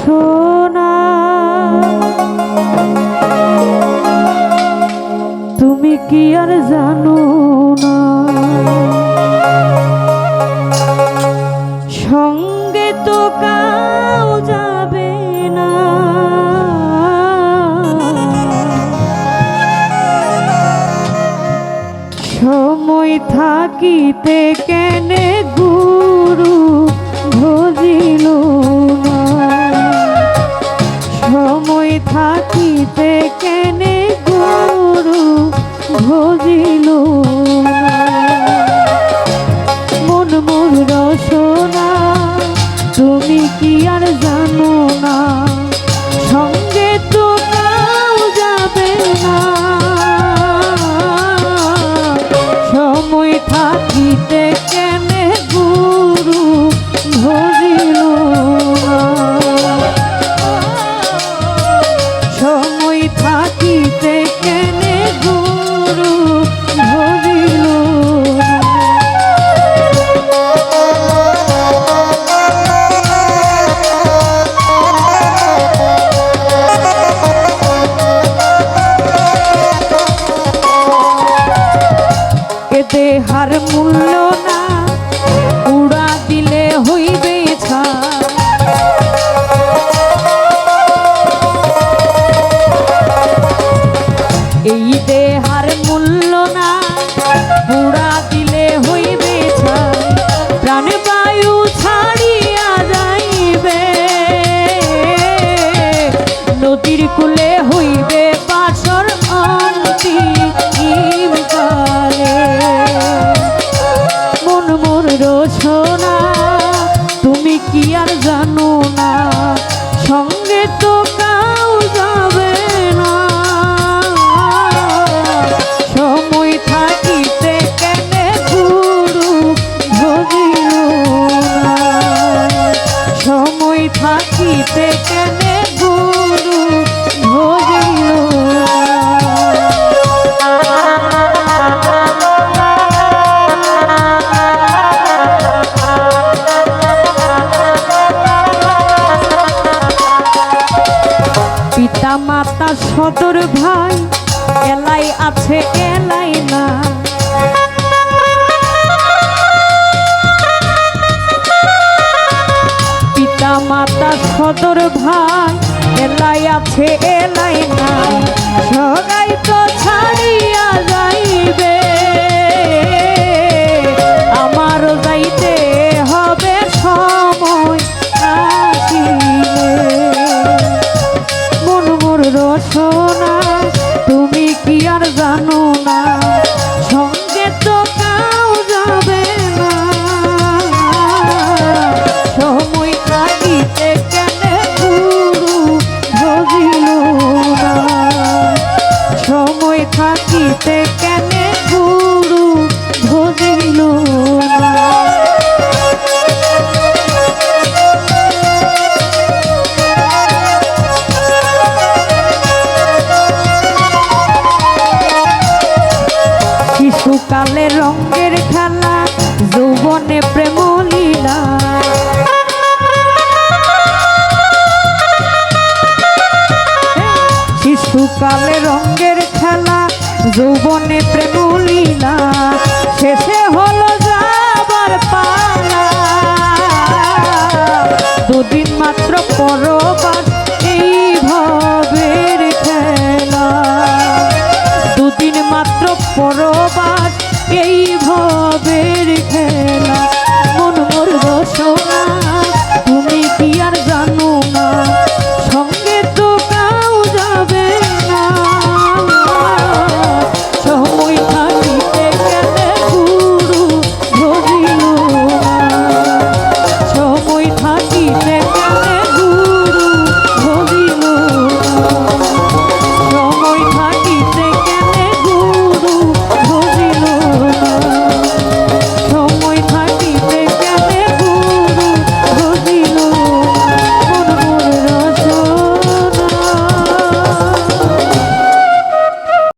সোনা তুমি কি আর জানো না? সঙ্গে তো কাউ যাবে না। সময় থাকিতে কেনে জানো না হার মূল্য না, উড়া দিলে হইবে ছাড় এই দেহার মূল্য না পুরা দিলে হইবে ছাই। প্রাণ বায়ু ছাড়িয়া যাইবে, নদীর কূলে থাকিতে কেনে গুরু ভজিল পিতা মাতা সদর ভাই এলাই আছে এলাই না মাতা সদর ভাই এলাই আছে এলাই নাই। সবাই তো ছাড়িয়া থাকিতে কেন গুরু না। শিশুকালে রঙের খেলা যৌবনে প্রেম লীলা রঙ্গের খেলা যৌবনে প্রেম লীলা শেষে